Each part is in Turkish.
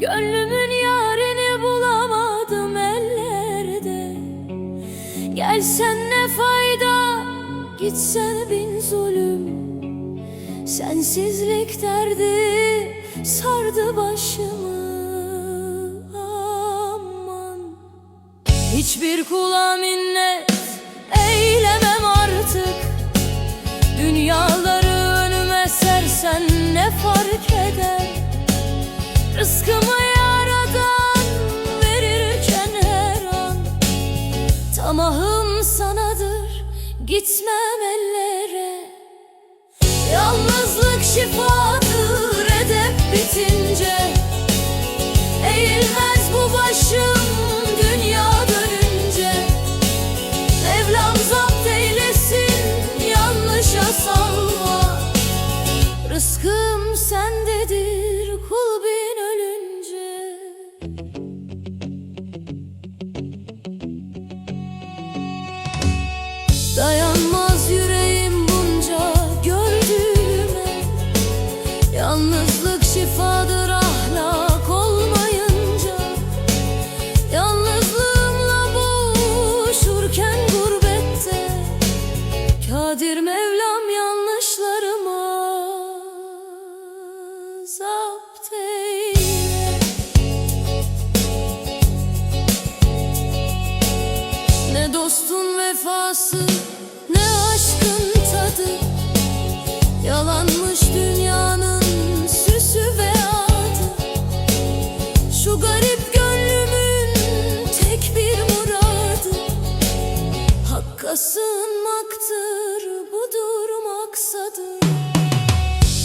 Gönlümün yarını bulamadım ellerde. Gelsen ne fayda gitsen bin zulüm. Sensizlik derdi sardı başımı aman. Hiçbir kula minnet eylemem artık. Dünyaları önüme sersen ne fark eder? Rızkımı yaradan verirken her an Tamahım sanadır gitmem ellere. Yalnızlık şifadır edep bitince. Eğilmez bu başım dünya dönünce. Mevlam zapt eylesin yanlışa salma. Rızkım sendedir kul bin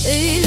Öyle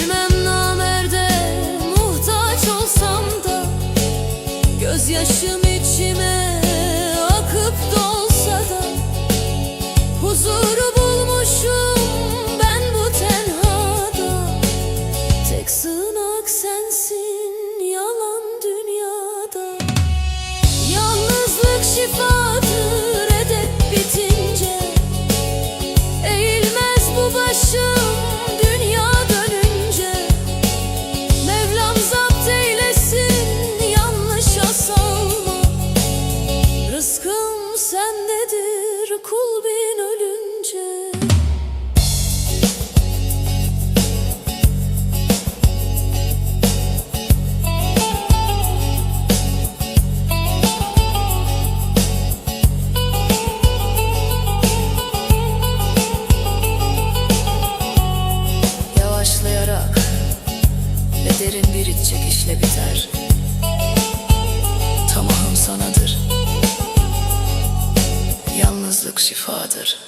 iç çekişle biter. Tamahım sanadır. Yalnızlık şifadır